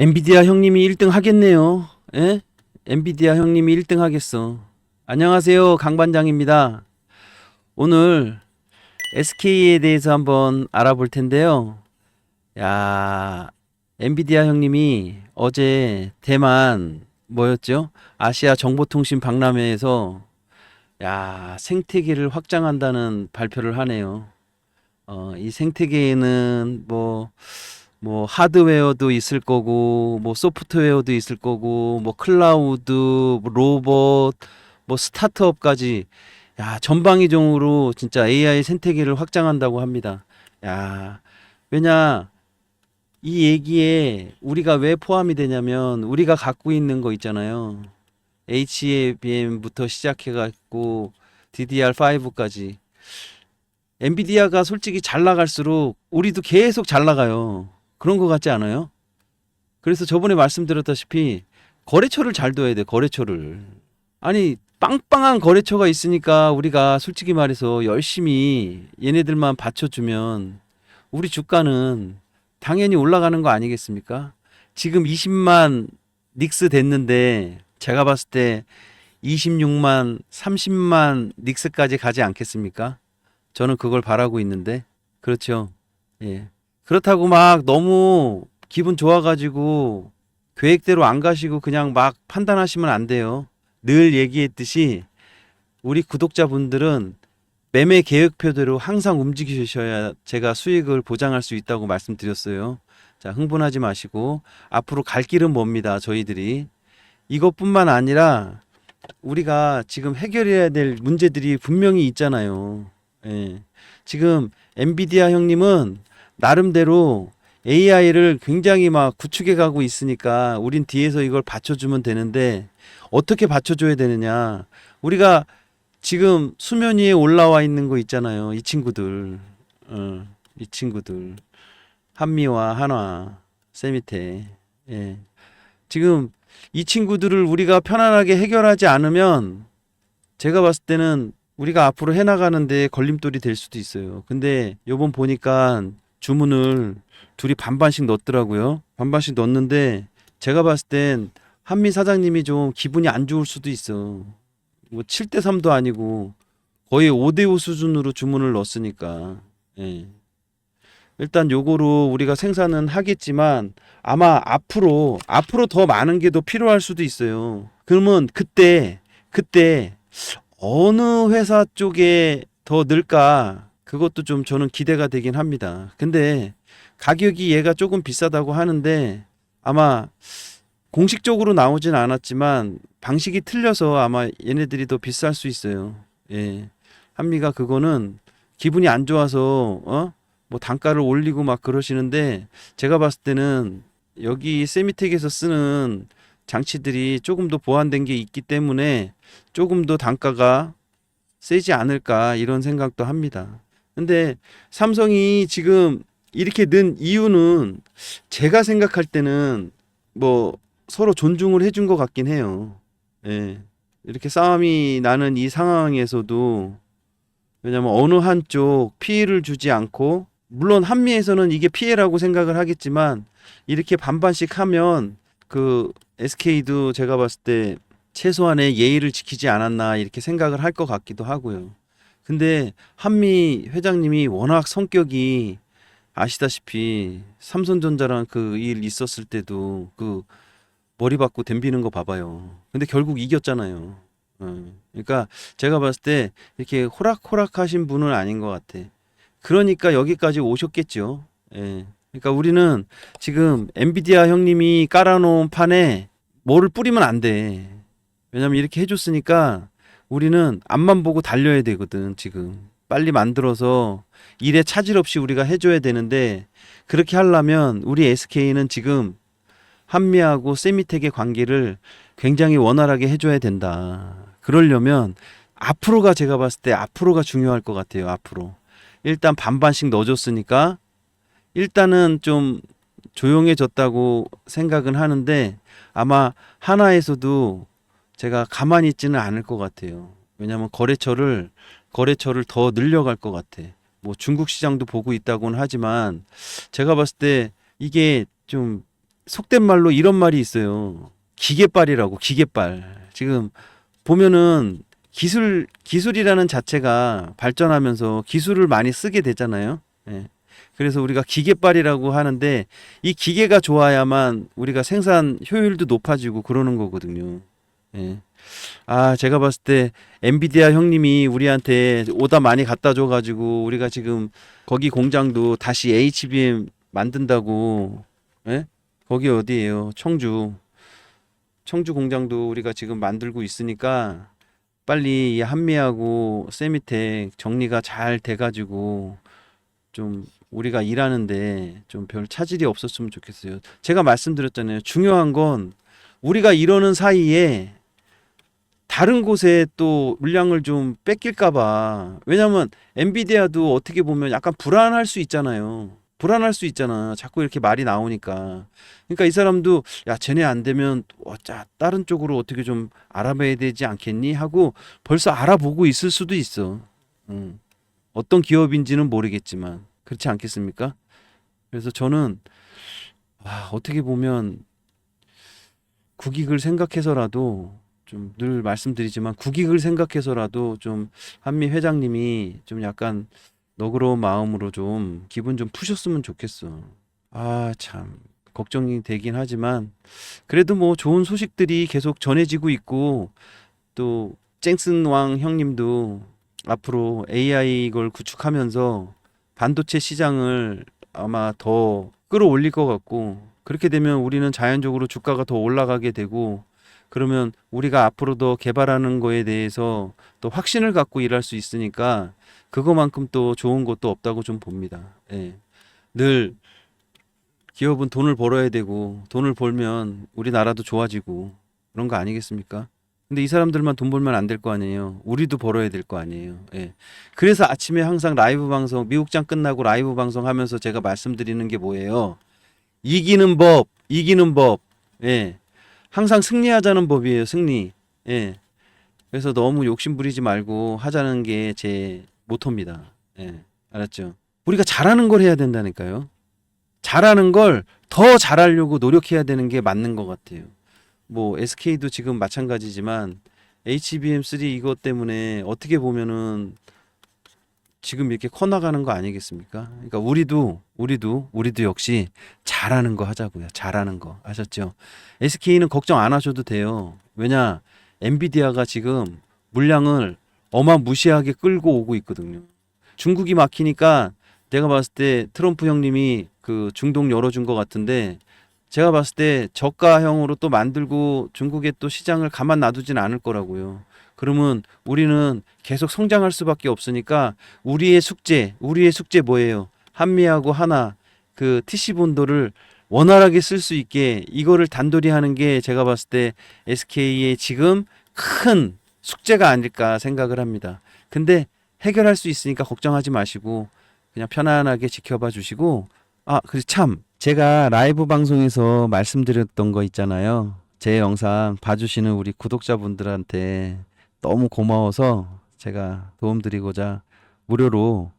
엔비디아 형님이 1등 하겠네요. 예? 엔비디아 형님이 1등 하겠어. 안녕하세요. 강반장입니다. 오늘 SK에 대해서 한번 알아볼 텐데요. 야, 엔비디아 형님이 어제 대만 뭐였죠? 아시아 정보통신 박람회에서 야, 생태계를 확장한다는 발표를 하네요. 어, 이 생태계에는 뭐 뭐 하드웨어도 있을 거고 뭐 소프트웨어도 있을 거고 뭐 클라우드 뭐 로봇 뭐 스타트업까지 야 전방위적으로 진짜 AI 생태계를 확장한다고 합니다. 야 왜냐 이 얘기에 우리가 왜 포함이 되냐면 우리가 갖고 있는 거 있잖아요. HBM부터 시작해 갖고 DDR5까지 엔비디아가 솔직히 잘 나갈수록 우리도 계속 잘 나가요. 그런 거 같지 않아요? 그래서 저번에 말씀드렸다시피 거래처를 잘 둬야 돼, 거래처를. 아니, 빵빵한 거래처가 있으니까 우리가 솔직히 말해서 열심히 얘네들만 받쳐주면 우리 주가는 당연히 올라가는 거 아니겠습니까? 지금 20만 닉스 됐는데 제가 봤을 때 26만, 30만 닉스까지 가지 않겠습니까? 저는 그걸 바라고 있는데. 그렇죠. 예. 그렇다고 막 너무 기분 좋아가지고 계획대로 안 가시고 그냥 막 판단하시면 안 돼요. 늘 얘기했듯이 우리 구독자분들은 매매 계획표대로 항상 움직이셔야 제가 수익을 보장할 수 있다고 말씀드렸어요. 자, 흥분하지 마시고 앞으로 갈 길은 멉니다. 저희들이 이것뿐만 아니라 우리가 지금 해결해야 될 문제들이 분명히 있잖아요. 예. 지금 엔비디아 형님은 나름대로 AI를 굉장히 막 구축해 가고 있으니까 우린 뒤에서 이걸 받쳐주면 되는데 어떻게 받쳐줘야 되느냐. 우리가 지금 수면 위에 올라와 있는 거 있잖아요. 이 친구들. 어, 이 친구들. 한미와 한화, 세미테. 예. 지금 이 친구들을 우리가 편안하게 해결하지 않으면 제가 봤을 때는 우리가 앞으로 해나가는데 걸림돌이 될 수도 있어요. 근데 요번 보니까 주문을 둘이 반반씩 넣었더라고요. 반반씩 넣었는데 제가 봤을 땐 한미 사장님이 좀 기분이 안 좋을 수도 있어. 뭐 7대 3도 아니고 거의 5대 5 수준으로 주문을 넣었으니까. 예. 일단 요거로 우리가 생산은 하겠지만 아마 앞으로 앞으로 더 많은 게 더 필요할 수도 있어요. 그러면 그때 그때 어느 회사 쪽에 더 늘까 그것도 좀 저는 기대가 되긴 합니다. 근데 가격이 얘가 조금 비싸다고 하는데 아마 공식적으로 나오진 않았지만 방식이 틀려서 아마 얘네들이 더 비쌀 수 있어요. 예. 한미가 그거는 기분이 안 좋아서 어? 뭐 단가를 올리고 막 그러시는데 제가 봤을 때는 여기 세미텍에서 쓰는 장치들이 조금 더 보완된 게 있기 때문에 조금 더 단가가 세지 않을까 이런 생각도 합니다. 근데 삼성이 지금 이렇게 는 이유는 제가 생각할 때는 뭐 서로 존중을 해준 것 같긴 해요. 예. 이렇게 싸움이 나는 이 상황에서도 왜냐면 어느 한쪽 피해를 주지 않고 물론 한미에서는 이게 피해라고 생각을 하겠지만 이렇게 반반씩 하면 그 SK도 제가 봤을 때 최소한의 예의를 지키지 않았나 이렇게 생각을 할 것 같기도 하고요. 근데 한미 회장님이 워낙 성격이 아시다시피 삼성전자랑 그 일 있었을 때도 그 머리 받고 덤비는 거 봐봐요. 근데 결국 이겼잖아요. 어, 그러니까 제가 봤을 때 이렇게 호락호락 하신 분은 아닌 것 같아. 그러니까 여기까지 오셨겠죠. 예. 그러니까 우리는 지금 엔비디아 형님이 깔아놓은 판에 뭐를 뿌리면 안 돼. 왜냐면 이렇게 해줬으니까 우리는 앞만 보고 달려야 되거든, 지금. 빨리 만들어서 일에 차질 없이 우리가 해줘야 되는데 그렇게 하려면 우리 SK는 지금 한미하고 세미텍의 관계를 굉장히 원활하게 해줘야 된다. 그러려면 앞으로가 제가 봤을 때 앞으로가 중요할 것 같아요, 앞으로. 일단 반반씩 넣어줬으니까 일단은 좀 조용해졌다고 생각은 하는데 아마 하나에서도 제가 가만히 있지는 않을 것 같아요. 왜냐하면 거래처를 거래처를 더 늘려갈 것 같아. 뭐 중국 시장도 보고 있다고는 하지만 제가 봤을 때 이게 좀 속된 말로 이런 말이 있어요. 기계빨이라고 기계빨. 지금 보면은 기술 기술이라는 자체가 발전하면서 기술을 많이 쓰게 되잖아요. 예. 그래서 우리가 기계빨이라고 하는데 이 기계가 좋아야만 우리가 생산 효율도 높아지고 그러는 거거든요. 예. 아, 제가 봤을 때 엔비디아 형님이 우리한테 오다 많이 갖다 줘 가지고 우리가 지금 거기 공장도 다시 HBM 만든다고 예? 거기 어디예요? 청주. 청주 공장도 우리가 지금 만들고 있으니까 빨리 이 한미하고 세미텍 정리가 잘 돼 가지고 좀 우리가 일하는데 좀 별 차질이 없었으면 좋겠어요. 제가 말씀드렸잖아요. 중요한 건 우리가 이러는 사이에 다른 곳에 또 물량을 좀 뺏길까봐. 왜냐면 엔비디아도 어떻게 보면 약간 불안할 수 있잖아요. 불안할 수 있잖아. 자꾸 이렇게 말이 나오니까. 그러니까 이 사람도 야, 쟤네 안 되면 어, 자, 다른 쪽으로 어떻게 좀 알아봐야 되지 않겠니? 하고 벌써 알아보고 있을 수도 있어. 음. 어떤 기업인지는 모르겠지만 그렇지 않겠습니까? 그래서 저는 아, 어떻게 보면 국익을 생각해서라도 좀 늘 말씀드리지만 국익을 생각해서라도 좀 한미 회장님이 좀 약간 너그러운 마음으로 좀 기분 좀 푸셨으면 좋겠어. 아, 참. 걱정이 되긴 하지만 그래도 뭐 좋은 소식들이 계속 전해지고 있고 또 쨍슨 왕 형님도 앞으로 AI 이걸 구축하면서 반도체 시장을 아마 더 끌어올릴 것 같고 그렇게 되면 우리는 자연적으로 주가가 더 올라가게 되고 그러면 우리가 앞으로 더 개발하는 거에 대해서 또 확신을 갖고 일할 수 있으니까 그거만큼 또 좋은 것도 없다고 좀 봅니다. 예. 늘 기업은 돈을 벌어야 되고 돈을 벌면 우리나라도 좋아지고 그런 거 아니겠습니까? 근데 이 사람들만 돈 벌면 안 될 거 아니에요. 우리도 벌어야 될 거 아니에요. 예. 그래서 아침에 항상 라이브 방송 미국장 끝나고 라이브 방송 하면서 제가 말씀드리는 게 뭐예요? 이기는 법, 이기는 법. 예. 항상 승리하자는 법이에요. 승리. 예. 그래서 너무 욕심 부리지 말고 하자는 게 제 모토입니다. 예. 알았죠? 우리가 잘하는 걸 해야 된다니까요. 잘하는 걸 더 잘하려고 노력해야 되는 게 맞는 것 같아요. 뭐 SK도 지금 마찬가지지만 HBM3 이것 때문에 어떻게 보면은 지금 이렇게 커 나가는 거 아니겠습니까? 그러니까 우리도 우리도 우리도 역시 잘하는 거 하자고요. 잘하는 거 아셨죠? SK는 걱정 안 하셔도 돼요. 왜냐 엔비디아가 지금 물량을 어마무시하게 끌고 오고 있거든요. 중국이 막히니까 내가 봤을 때 트럼프 형님이 그 중동 열어준 것 같은데 제가 봤을 때 저가형으로 또 만들고 중국의 또 시장을 가만 놔두진 않을 거라고요. 그러면 우리는 계속 성장할 수밖에 없으니까 우리의 숙제, 우리의 숙제 뭐예요? 한미하고 하나 그 TC 본도를 원활하게 쓸 수 있게 이거를 단돌이 하는 게 제가 봤을 때 SK의 지금 큰 숙제가 아닐까 생각을 합니다. 근데 해결할 수 있으니까 걱정하지 마시고 그냥 편안하게 지켜봐 주시고 아, 그리고 참 제가 라이브 방송에서 말씀드렸던 거 있잖아요. 제 영상 봐주시는 우리 구독자분들한테 너무 고마워서 제가 도움드리고자 무료로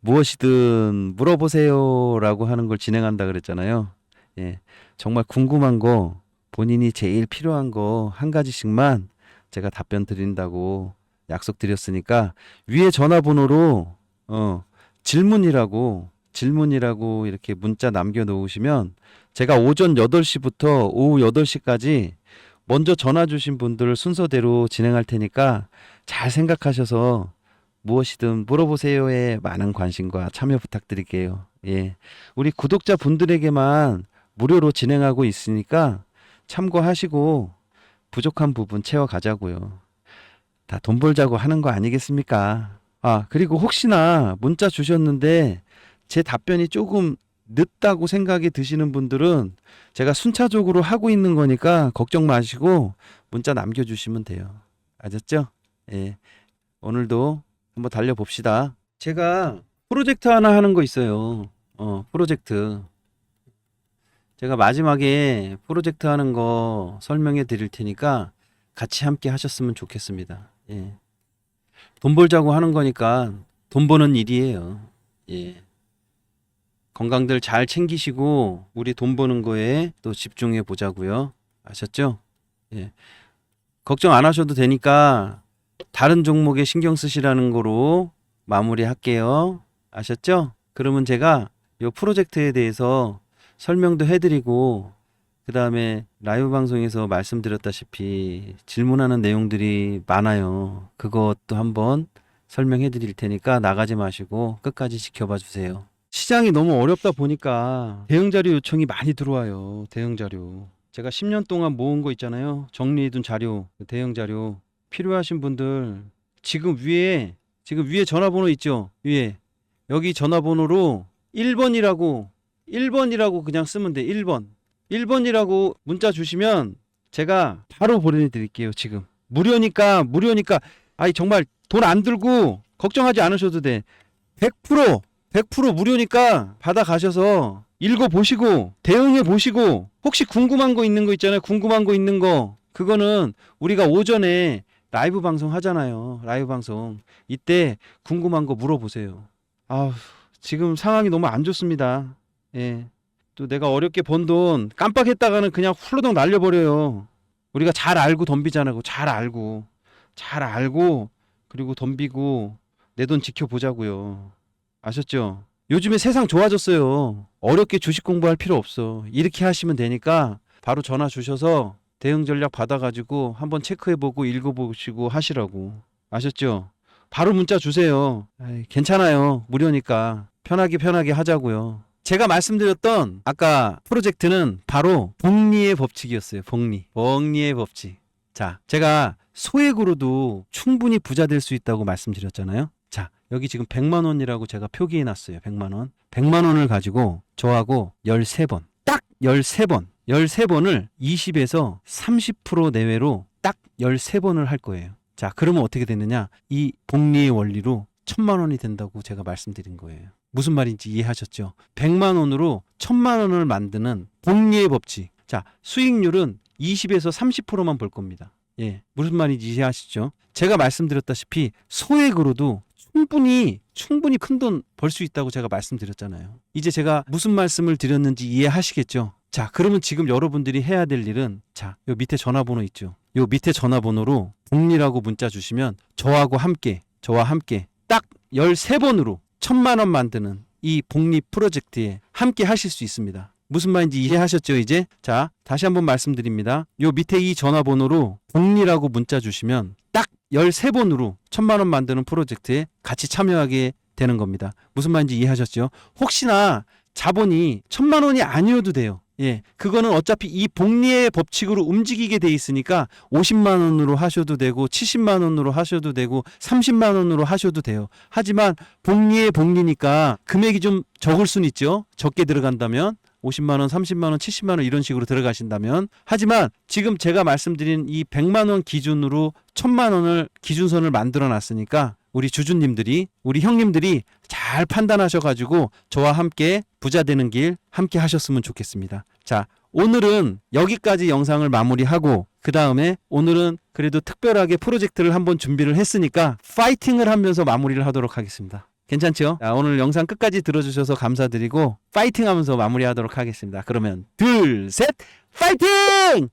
무엇이든 물어보세요라고 하는 걸 진행한다 그랬잖아요. 예, 정말 궁금한 거 본인이 제일 필요한 거 한 가지씩만 제가 답변 드린다고 약속드렸으니까 위에 전화번호로 어, 질문이라고 질문이라고 이렇게 문자 남겨 놓으시면 제가 오전 8시부터 오후 8시까지 먼저 전화 주신 분들 순서대로 진행할 테니까 잘 생각하셔서 무엇이든 물어보세요에 많은 관심과 참여 부탁드릴게요. 예. 우리 구독자 분들에게만 무료로 진행하고 있으니까 참고하시고 부족한 부분 채워 가자고요. 다 돈 벌자고 하는 거 아니겠습니까? 아, 그리고 혹시나 문자 주셨는데 제 답변이 조금 늦다고 생각이 드시는 분들은 제가 순차적으로 하고 있는 거니까 걱정 마시고 문자 남겨주시면 돼요. 아셨죠? 예. 오늘도 한번 달려봅시다. 제가 프로젝트 하나 하는 거 있어요. 어, 프로젝트. 제가 마지막에 프로젝트 하는 거 설명해 드릴 테니까 같이 함께 하셨으면 좋겠습니다. 예. 돈 벌자고 하는 거니까 돈 버는 일이에요. 예. 건강들 잘 챙기시고 우리 돈 버는 거에 또 집중해 보자고요. 아셨죠? 예. 걱정 안 하셔도 되니까 다른 종목에 신경 쓰시라는 거로 마무리할게요. 아셨죠? 그러면 제가 이 프로젝트에 대해서 설명도 해드리고 그 다음에 라이브 방송에서 말씀드렸다시피 질문하는 내용들이 많아요. 그것도 한번 설명해 드릴 테니까 나가지 마시고 끝까지 지켜봐 주세요. 시장이 너무 어렵다 보니까 대응 자료 요청이 많이 들어와요. 대응 자료. 제가 10년 동안 모은 거 있잖아요. 정리해둔 자료, 그 대응 자료 필요하신 분들 지금 위에 지금 위에 전화번호 있죠? 위에 여기 전화번호로 1번이라고 1번이라고 그냥 쓰면 돼. 1번. 1번이라고 문자 주시면 제가 바로 보내 드릴게요. 지금 무료니까 무료니까 아니 정말 돈 안 들고 걱정하지 않으셔도 돼. 100% 100% 무료니까 받아 가셔서 읽어 보시고 대응해 보시고 혹시 궁금한 거 있는 거 있잖아요. 궁금한 거 있는 거 그거는 우리가 오전에 라이브 방송 하잖아요. 라이브 방송 이때 궁금한 거 물어보세요. 아 지금 상황이 너무 안 좋습니다. 예. 또 내가 어렵게 번 돈 깜빡했다가는 그냥 훌러덩 날려버려요. 우리가 잘 알고 덤비잖아요. 잘 알고 잘 알고 그리고 덤비고 내 돈 지켜보자고요. 아셨죠? 요즘에 세상 좋아졌어요. 어렵게 주식 공부할 필요 없어. 이렇게 하시면 되니까 바로 전화 주셔서 대응 전략 받아가지고 한번 체크해보고 읽어보시고 하시라고. 아셨죠? 바로 문자 주세요. 아이, 괜찮아요. 무료니까. 편하게 편하게 하자고요. 제가 말씀드렸던 아까 프로젝트는 바로 복리의 법칙이었어요. 복리. 복리의 법칙. 자, 제가 소액으로도 충분히 부자 될 수 있다고 말씀드렸잖아요. 자, 여기 지금 100만 원이라고 제가 표기해 놨어요. 100만 원. 100만 원을 가지고 저하고 13번. 딱 13번. 13번을 20에서 30% 내외로 딱 13번을 할 거예요. 자, 그러면 어떻게 되느냐? 이 복리의 원리로 1000만 원이 된다고 제가 말씀드린 거예요. 무슨 말인지 이해하셨죠? 100만 원으로 1000만 원을 만드는 복리의 법칙. 자, 수익률은 20에서 30%만 볼 겁니다. 예. 무슨 말인지 이해하시죠? 제가 말씀드렸다시피 소액으로도 충분히 충분히 큰 돈 벌 수 있다고 제가 말씀드렸잖아요. 이제 제가 무슨 말씀을 드렸는지 이해하시겠죠? 자, 그러면 지금 여러분들이 해야 될 일은 자, 요 밑에 전화번호 있죠. 요 밑에 전화번호로 복리라고 문자 주시면 저하고 함께 저와 함께 딱 13번으로 천만 원 만드는 이 복리 프로젝트에 함께 하실 수 있습니다. 무슨 말인지 이해하셨죠, 이제? 자, 다시 한번 말씀드립니다. 요 밑에 이 전화번호로 복리라고 문자 주시면 딱 13번으로 천만 원 만드는 프로젝트에 같이 참여하게 되는 겁니다. 무슨 말인지 이해하셨죠? 혹시나 자본이 천만 원이 아니어도 돼요. 예, 그거는 어차피 이 복리의 법칙으로 움직이게 돼 있으니까 50만 원으로 하셔도 되고 70만 원으로 하셔도 되고 30만 원으로 하셔도 돼요. 하지만 복리의 복리니까 금액이 좀 적을 순 있죠. 적게 들어간다면 50만 원, 30만 원, 70만 원 이런 식으로 들어가신다면 하지만 지금 제가 말씀드린 이 100만 원 기준으로 1000만 원을 기준선을 만들어 놨으니까 우리 주주님들이 우리 형님들이 잘 판단하셔 가지고 저와 함께 부자 되는 길 함께 하셨으면 좋겠습니다. 자, 오늘은 여기까지 영상을 마무리하고 그 다음에 오늘은 그래도 특별하게 프로젝트를 한번 준비를 했으니까 파이팅을 하면서 마무리를 하도록 하겠습니다. 괜찮죠? 자, 오늘 영상 끝까지 들어주셔서 감사드리고 파이팅 하면서 마무리하도록 하겠습니다. 그러면 둘, 셋, 파이팅!